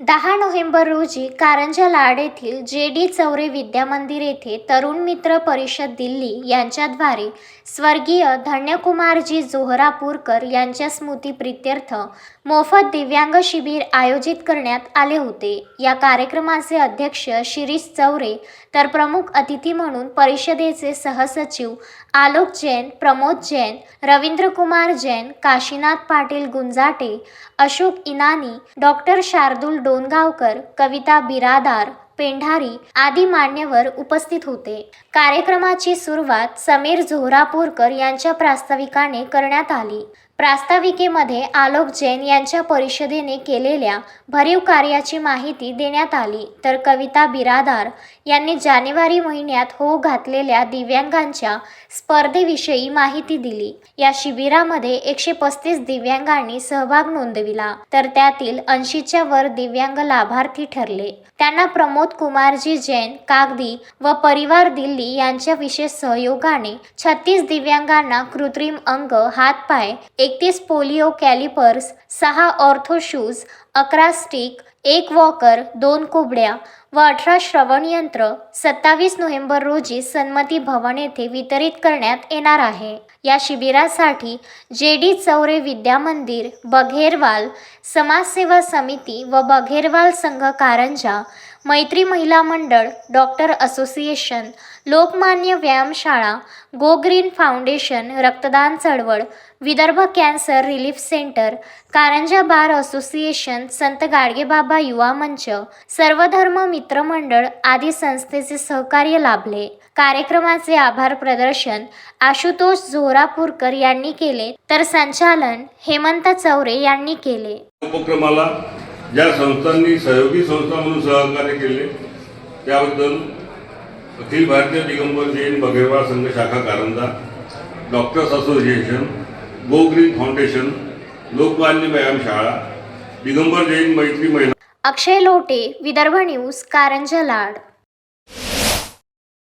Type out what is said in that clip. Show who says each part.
Speaker 1: दहा नोव्हेंबर रोजी कारंजा लाड येथील जे डी चौरे विद्या मंदिर येथे तरुण मित्र परिषद दिल्ली यांच्याद्वारे स्वर्गीय धन्यकुमारजी जोहरापूरकर यांच्या स्मृतीप्रित्यर्थ मोफत दिव्यांग शिबिर आयोजित करण्यात आले होते. या कार्यक्रमाचे अध्यक्ष शिरीष चौरे तर प्रमुख अतिथी म्हणून परिषदेचे सहसचिव आलोक जैन प्रमोद जैन रवींद्रकुमार जैन काशीनाथ पाटील गुंजाटे अशोक इनानी डॉक्टर शार्दूल डोनगावकर कविता बिरादार पेंढारी आदी मान्यवर उपस्थित होते. कार्यक्रमाची सुरुवात समीर झोरापूरकर यांच्या प्रास्ताविकाने करण्यात आली. प्रास्ताविकेमध्ये आलोक जैन यांच्या परिषदेने केलेल्या भरीव कार्याची माहिती देण्यात आली. तर कविता बिरादार यांनी जानेवारी महिन्यात होऊ घातलेल्या दिव्यांगांच्या स्पर्धेविषयी माहिती दिली. या शिबिरामध्ये एकशे पस्तीस दिव्यांगांनी सहभाग नोंदविला. तर त्यातील ऐंशीच्या वर दिव्यांग लाभार्थी ठरले. त्यांना प्रमोद कुमारजी जैन कागदी व परिवार दिल्ली यांच्या विशेष सहयोगाने छत्तीस दिव्यांगांना कृत्रिम अंग हातपाय एकतीस पोलिओ कॅलिपर्स सहा ऑर्थो शूज अकरा स्टिक एक वॉकर दोन कुबड्या व अठरा श्रवण यंत्र सत्तावीस नोव्हेंबर रोजी सन्मती भवन येथे वितरित करण्यात येणार आहे. या शिबिरासाठी जे डी चौरे विद्या मंदिर बघेरवाल समाजसेवा समिती व बघेरवाल संघ कारंजा मैत्री महिला मंडळ डॉक्टर असोसिएशन लोकमान्य व्यायामशाळा गो ग्रीन फाउंडेशन रक्तदान चळवळ Vidarbha cancer relief centre Karanja bar association Sant Gadgebaba युवा मंच सर्वधर्म मित्रमंडळ आदी संस्थेचे सहकार्य लाभले. कार्यक्रमाचे आभार प्रदर्शन आशुतोष झोरापूरकर यांनी केले तर संचालन हेमंत चौरे यांनी केले.
Speaker 2: उपक्रमाला ज्या संस्थांनी सहयोगी संस्था म्हणून सहकार्य केले त्याबद्दल अखिल भारतीय दिगंबर जैन बघेरवाळ संघ शाखा Karanja doctors association go green foundation Lokmanya व्यायामशाळा दिगंबर जैन मैत्री महिला
Speaker 1: अक्षय लोटे विदर्भ न्यूज कारंजा लाड.